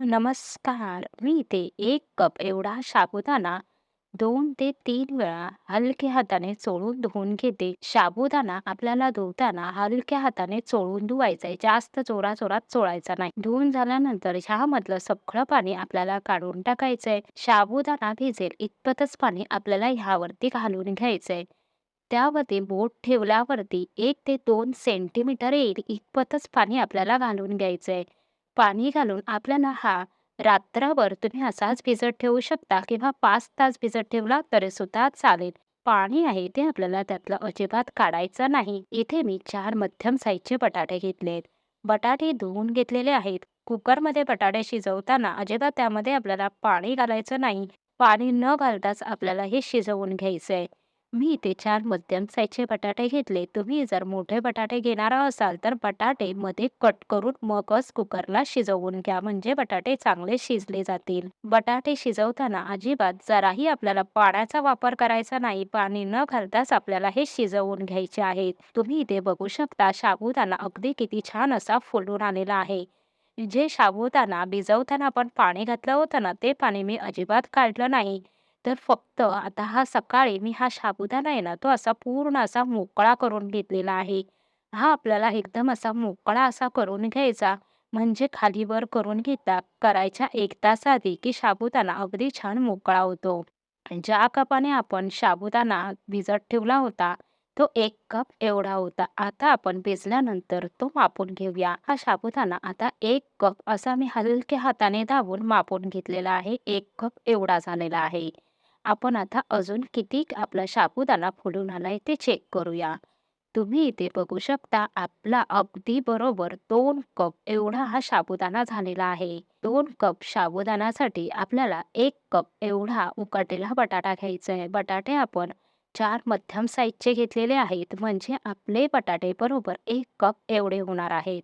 नमस्कार. मी इथे 1 कप एवढा साबुदाणा 2 ते 3 वेळा हलक्या हाताने चोळून धुवून घेते. साबुदाणा आपल्याला धुताना हलक्या हाताने चोळून धुवायचा आहे. जास्त जोराजोरात चोळायचा नाही. धुवून झाल्यानंतर ह्यामधलं सगळं पाणी आपल्याला काढून टाकायचंय. साबुदाणा भिजेल इतपतच पाणी आपल्याला ह्यावरती घालून घ्यायचंय. त्यावरती बोट ठेवल्यावरती 1 ते 2 सेंटीमीटर येईल इतपतच पाणी आपल्याला घालून घ्यायचंय. पाणी घालून आपल्याला हा रात्रभर तुम्ही असाच भिजत ठेवू शकता किंवा पाच तास भिजत ठेवला तरी सुद्धा चालेल. पाणी आहे ते आपल्याला त्यातलं अजिबात काढायचं नाही. इथे मी चार मध्यम साईजचे बटाटे घेतलेत. बटाटे धुवून घेतलेले आहेत. कुकरमध्ये बटाटे शिजवताना अजिबात त्यामध्ये आपल्याला पाणी घालायचं नाही. पाणी न घालताच आपल्याला हे शिजवून घ्यायचं आहे मी इथे चार मध्यम साईजचे बटाटे घेतले. तुम्ही जर मोठे बटाटे घेणार असाल तर बटाटे मध्ये कट करून मगच कुकरला शिजवून घ्या म्हणजे बटाटे चांगले शिजले जातील. बटाटे शिजवताना अजिबात जराही आपल्याला पाण्याचा वापर करायचा नाही. पाणी न घालताच आपल्याला हे शिजवून घ्यायचे आहेत. तुम्ही इथे बघू शकता साबुदाणा अगदी किती छान असा फुलून आलेला आहे. जे साबुदाणा भिजवताना आपण पाणी घातलं होतं ना, ते पाणी मी अजिबात काढलं नाही. तर फक्त आता हा सकाळी मी हा साबुदाणा आहे ना, तो असा पूर्ण असा मोकळा करून घेतलेला आहे. हा आपल्याला एकदम असा मोकळा असा करून घ्यायचा. म्हणजे खाली वर करून घेता करायच्या 1 तास आधी, की साबुदाणा अगदी छान मोकळा होतो. ज्या कपाने आपण साबुदाणा भिजत ठेवला होता, तो 1 कप एवढा होता. आता आपण भिजल्यानंतर तो मापून घेऊया. हा साबुदाणा आता 1 कप असा मी हलक्या हाताने दाबून मापून घेतलेला आहे. 1 कप एवढा झालेला आहे. आपण आता अजून किती आपला साबुदाणा फुलून आलाय ते चेक करूया. तुम्ही इथे बघू शकता आपला अगदी बरोबर दोन कप एवढा हा साबुदाणा झालेला आहे. दोन कप साबुदाण्यासाठी आपल्याला एक कप एवढा उकटेला बटाटा घ्यायचा आहे. बटाटे आपण चार मध्यम साईजचे घेतलेले आहेत. म्हणजे आपले बटाटे बरोबर एक कप एवढे होणार आहेत.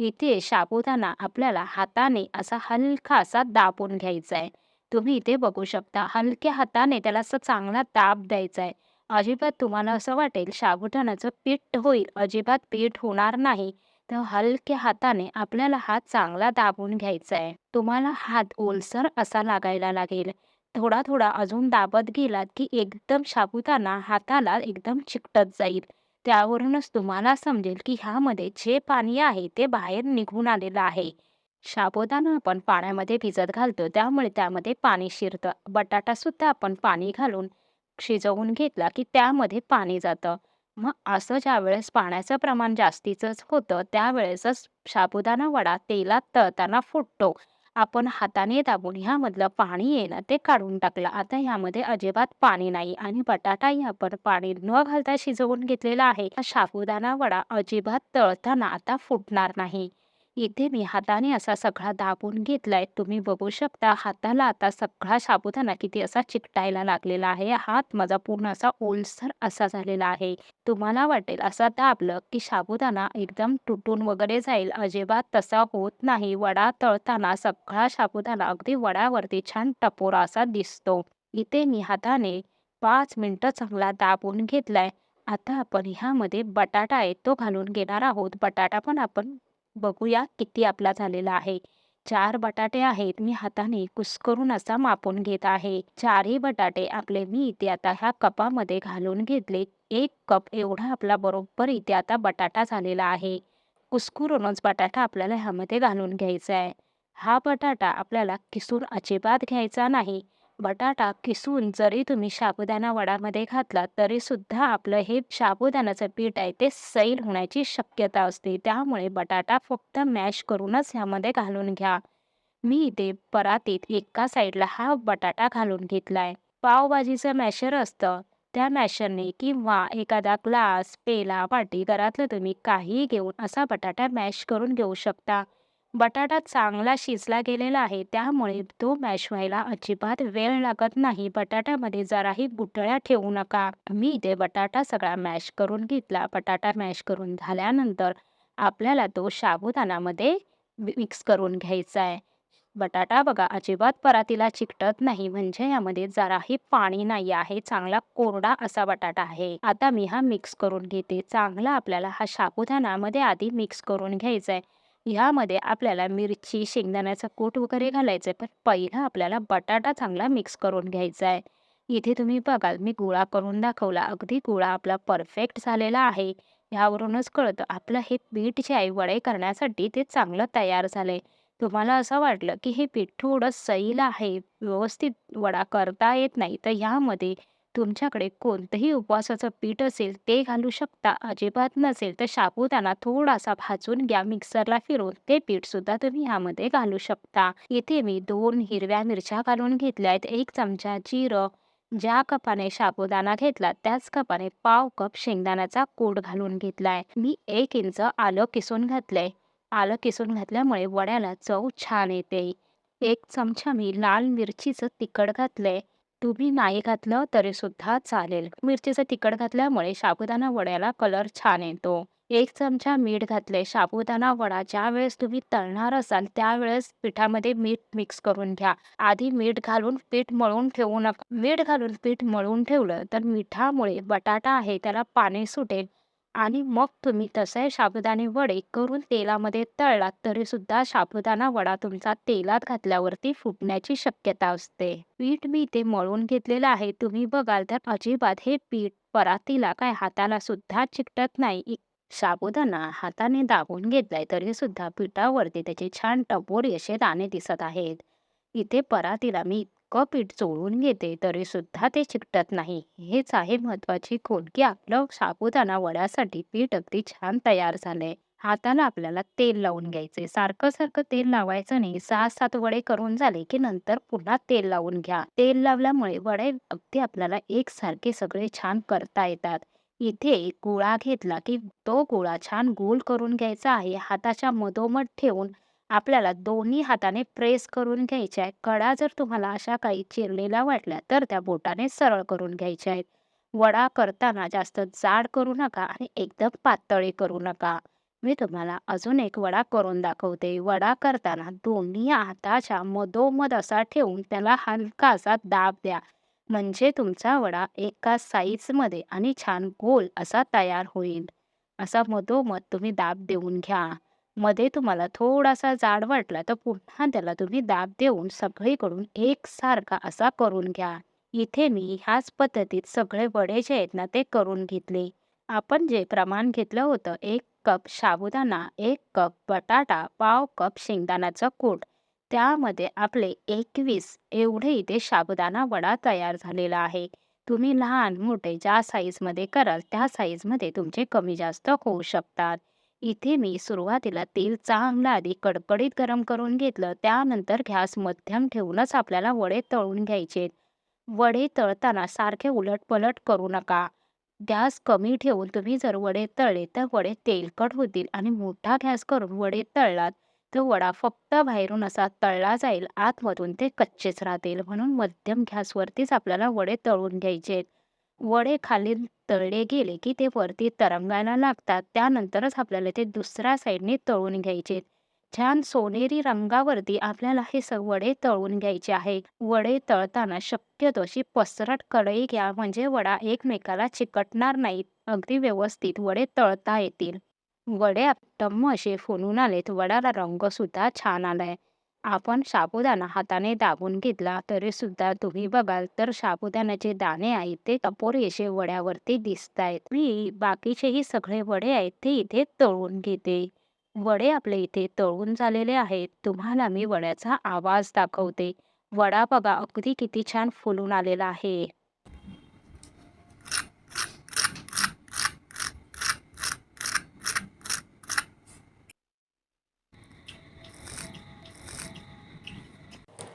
इथे साबुदाणा आपल्याला हाताने असा हलका असा दाबून घ्यायचा आहे. तुम्ही इथे बघू शकता हलक्या हाताने त्याला असा चांगला ताप द्यायचा आहे. अजिबात तुम्हाला असं वाटेल साबुदाण्याचं पीठ होईल, अजिबात पीठ होणार नाही. तर हलक्या हाताने आपल्याला हा चांगला दाबून घ्यायचा आहे. तुम्हाला हात ओलसर असा लागायला लागेल. थोडा-थोडा अजून दाबत गेलात, की एकदम साबुदाणा हाताला एकदम चिकटत जाईल. त्यावरूनच तुम्हाला समजेल, की ह्यामध्ये जे पाणी आहे ते बाहेर निघून आलेलं आहे. साबुदाणा आपण पाण्यामध्ये भिजत घालतो त्यामुळे त्यामध्ये पाणी शिरतं. बटाटासुद्धा आपण पाणी घालून शिजवून घेतला, की त्यामध्ये पाणी जातं. मग असं ज्यावेळेस पाण्याचं प्रमाण जास्तीचंच होतं, त्यावेळेसच साबुदाणा वडा तेलात तळताना फुटतो. आपण हाताने दाबून ह्यामधलं पाणी येणं ते काढून टाकलं. आता ह्यामध्ये अजिबात पाणी नाही आणि बटाटाही आपण पाणी न घालता शिजवून घेतलेला आहे. साबुदाणा वडा अजिबात तळताना आता फुटणार नाही. इथे मी हाताने असा सगळा दाबून घेतलाय. तुम्ही बघू शकता हाताला आता सगळा साबुदाणा किती असा चिकटायला लागलेला आहे. हात माझा पूर्ण असा ओलसर असा झालेला आहे. तुम्हाला वाटेल असा दाबलं, की साबुदाणा एकदम तुटून वगैरे जाईल. अजिबात तसा होत नाही. वडा तळताना सगळा साबुदाणा अगदी वडावरती छान टपोरा असा दिसतो. इथे मी हाताने पाच मिनटं चांगला दाबून घेतलाय. आता आपण ह्यामध्ये बटाटा आहे तो घालून घेणार आहोत. बटाटा पण आपण बघूया किती आपला झालेला आहे. चार बटाटे आहेत. मी हाताने कुस्करून असा मापून घेत आहे. चारही बटाटे आपले मी इथे आता ह्या कपामध्ये घालून घेतले. एक कप एवढा आपला बरोबर इथे आता बटाटा झालेला आहे. कुस्करूनच बटाटा आपल्याला ह्यामध्ये घालून घ्यायचा आहे. हा बटाटा आपल्याला किसून अजिबात घ्यायचा नाही. बटाटा किसून जरी तुम्ही साबुदाणा वडामध्ये घातलात, तरी सुद्धा आपलं हे साबुदाण्याचं पीठ आहे ते सैल होण्याची शक्यता असते. त्यामुळे बटाटा फक्त मॅश करूनच ह्यामध्ये घालून घ्या. मी इथे परातीत एका साईडला हा बटाटा घालून घेतलाय. पावभाजीचं मॅशर असतं, त्या मॅशरने किंवा एखादा ग्लास, पेला, वाटी घरातलं तुम्ही काहीही घेऊन असा बटाटा मॅश करून घेऊ शकता. बटाटा चांगला शिजला गेलेला आहे, त्यामुळे तो मॅश व्हायला अजिबात वेळ लागत नाही. बटाट्यामध्ये जराही गुठळ्या ठेवू नका. मी इथे बटाटा सगळा मॅश करून घेतला. बटाटा मॅश करून झाल्यानंतर आपल्याला तो शाबुदानामध्ये मिक्स करून घ्यायचा आहे. बटाटा बघा अजिबात परातीला चिकटत नाही, म्हणजे यामध्ये जराही पाणी नाही आहे. चांगला कोरडा असा बटाटा आहे. आता मी हा मिक्स करून घेते. चांगला आपल्याला हा शाबुदानामध्ये आधी मिक्स करून घ्यायचा आहे. ह्यामध्ये आपल्याला मिरची, शेंगदाण्याचा कूट वगैरे घालायचं आहे. पण पहिला आपल्याला बटाटा चांगला मिक्स करून घ्यायचा आहे. इथे तुम्ही बघाल मी गोळा करून दाखवला. अगदी गोळा आपला परफेक्ट झालेला आहे. ह्यावरूनच कळतं आपलं हे पीठ जे आहे वडे करण्यासाठी ते चांगलं तयार झालंय. तुम्हाला असं वाटलं की हे पीठ थोडं सैल आहे, व्यवस्थित वडा करता येत नाही, तर ह्यामध्ये तुमच्याकडे कोणतंही उपवासाचं पीठ असेल ते घालू शकता. अजिबात नसेल तर साबुदाणा थोडासा भाजून घ्या मिक्सरला फिरून ते पीठ सुद्धा तुम्ही ह्यामध्ये घालू शकता. इथे मी दोन हिरव्या मिरच्या घालून घेतल्या आहेत. एक चमचा जिरं, ज्या कपाने साबुदाणा घेतला त्याच कपाने पाव कप शेंगदाण्याचा कोड घालून घेतलाय. मी एक इंच आलं किसून घातलंय. आलं किसून घातल्यामुळे वड्याला चव छान येते. एक चमचा मी लाल मिरचीचं तिखट घातलंय. तुम्ही नाही घातलं तरी सुद्धा चालेल. मिरचीचं तिखट घातल्यामुळे साबुदाणा वड्याला कलर छान येतो. 1 चमचा मीठ घातले साबुदाणा वडा ज्यावेळेस तुम्ही तळणार असाल त्यावेळेस पिठामध्ये मीठ मिक्स करून घ्या. आधी मीठ घालून पीठ मळून ठेवू नका. मीठ घालून पीठ मळून ठेवलं तर मिठामुळे बटाटा आहे त्याला पाणी सुटेल आणि मग तुम्ही तसे साबुदाणे वडे करून तेलामध्ये तळलात तरी सुद्धा साबुदाणा वडा तुमचा तेलात घातल्यावरती फुटण्याची शक्यता असते. पीठ मी इथे मळून घेतलेलं आहे. तुम्ही बघाल तर अजिबात हे पीठ परातीला काय हाताला सुद्धा चिकटत नाही. साबुदाणा हाताने दाबून घेतलाय तरी सुद्धा पिठावरती त्याचे छान टपोरी असे दाणे दिसत आहेत. इथे परातीला मी इतकं पीठ चोळून घेते तरी सुद्धा ते चिकटत नाही. हेच आहे महत्त्वाची खूण की आपलं साबुदाणा वड्यासाठी पीठ अगदी छान तयार झालंय. हाताला आपल्याला तेल लावून घ्यायचे सारखं-सारखं तेल लावायचं नाही. 6-7 वडे करून झाले की नंतर पुन्हा तेल लावून घ्या. तेल लावल्यामुळे वडे अगदी आपल्याला एकसारखे सगळे छान करता येतात. इथे गोळा घेतला की तो गोळा छान गोल करून घ्यायचा आहे. हाताच्या मधोमध ठेवून आपल्याला दोन्ही हाताने प्रेस करून घ्यायचे आहे. कडा जर तुम्हाला अशा काही चिरलेल्या वाटल्या तर त्या बोटाने सरळ करून घ्यायच्या आहेत. वडा करताना जास्त जाड करू नका आणि एकदम पातळी करू नका. मी तुम्हाला अजून एक वडा करून दाखवते. वडा करताना दोन्ही हाताच्या मधोमध असा ठेवून त्याला हलका असा दाब द्या. म्हणजे तुमचा वडा एका साईजमध्ये आणि छान गोल असा तयार होईल. असा मधोमध तुम्ही दाब देऊन घ्या. मध्ये तुम्हाला थोडासा जाड वाटला तर पुन्हा त्याला तुम्ही दाब देऊन सगळीकडून एकसारखा असा करून घ्या. इथे मी ह्याच पद्धतीत सगळे वडे जे आहेत ना ते करून घेतले. आपण जे प्रमाण घेतलं होतं एक कप साबुदाणा, एक कप बटाटा, पाव कप शेंगदाण्याचं कूट त्यामध्ये आपले 21 एवढे इथे साबुदाणा वडा तयार झालेला आहे. तुम्ही लहान-मोठे ज्या साईजमध्ये कराल त्या साईजमध्ये तुमचे कमी-जास्त होऊ शकतात. इथे मी सुरुवातीला तेल चांगलं आधी कडकडीत गरम करून घेतलं. त्यानंतर गॅस मध्यम ठेवूनच आपल्याला वडे तळून घ्यायचे वडे तळताना सारखे उलट-पलट करू नका. गॅस कमी ठेवून तुम्ही जर वडे तळले तर वडे तेलकट होतील आणि मोठा गॅस करून वडे तळलात तर वडा फक्त बाहेरून असा तळला जाईल, आतमधून ते कच्चेच राहतील. म्हणून मध्यम गॅसवरतीच आपल्याला वडे तळून घ्यायचेत. वडे खाली तळले गेले की ते वरती तरंगायला लागतात. त्यानंतरच आपल्याला ते दुसऱ्या साइडने तळून घ्यायचे छान सोनेरी रंगावरती आपल्याला हे स वडे तळून घ्यायचे आहे वडे तळताना शक्यतो अशी पसरट कढई घ्या म्हणजे वडा एकमेकाला चिकटणार नाहीत. अगदी व्यवस्थित वडे तळता येतील. वडे टम्म असे फुलून आलेत. वड्याला रंगसुद्धा छान आलाय. आपण साबुदाणा हाताने दाबून घेतला तरी सुद्धा तुम्ही बघाल तर साबुदाण्याचे दाणे आहेत ते टपोरी वड्यावरती वड्यावरती आहेत मी बाकीचेही सगळे वडे आहेत ते इथे तळून घेते. वडे आपले इथे तळून झालेले आहेत. तुम्हाला मी वड्याचा आवाज दाखवते. वडा बघा अगदी किती छान फुलून आलेला आहे.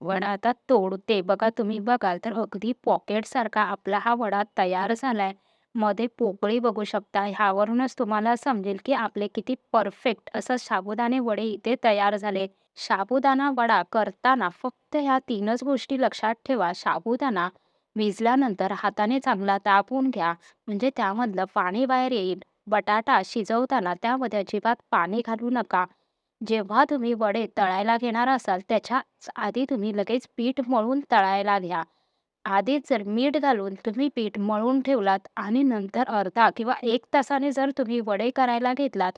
वडा आता तोडते. बघा तुम्ही बघाल तर अगदी पॉकेटसारखा आपला हा वडा तयार झालाय. मध्ये पोकळी बघू शकता. ह्यावरूनच तुम्हाला समजेल की आपले किती परफेक्ट असं साबुदाणे वडे इथे तयार झाले. साबुदाणा वडा करताना फक्त ह्या तीनच गोष्टी लक्षात ठेवा. साबुदाणा भिजल्यानंतर हाताने चांगला तापून घ्या, म्हणजे त्यामधलं पाणी बाहेर येईल. बटाटा शिजवताना त्यामध्ये अजिबात पाणी घालू नका. जेव्हा तुम्ही वडे तळायला घेणार असाल त्याच्याच आधी तुम्ही लगेच पीठ मळून तळायला घ्या. आधी जर मीठ घालून तुम्ही पीठ मळून ठेवलात आणि नंतर अर्धा किंवा एक तासाने जर तुम्ही वडे करायला घेतलात,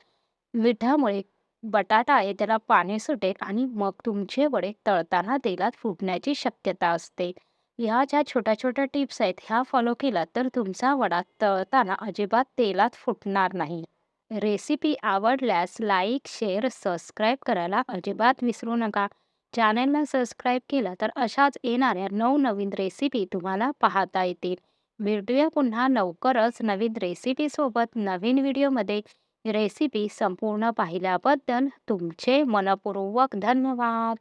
मिठामुळे बटाटा आहे त्याला पाणी सुटेल आणि मग तुमचे वडे तळताना तेलात फुटण्याची शक्यता असते. ह्या ज्या छोट्या-छोट्या टिप्स आहेत ह्या फॉलो केलात तर तुमचा वडा तळताना अजिबात तेलात फुटणार नाही. रेसिपी आवडल्यास लाईक, शेअर, सबस्क्राईब करायला अजिबात विसरू नका. चॅनेलला सबस्क्राईब केलं तर अशाच येणाऱ्या नवनवीन रेसिपी तुम्हाला पाहता येतील. भेटूया पुन्हा लवकरच नवीन रेसिपीसोबत नवीन व्हिडिओमध्ये. रेसिपी संपूर्ण पाहिल्याबद्दल तुमचे मनपूर्वक धन्यवाद.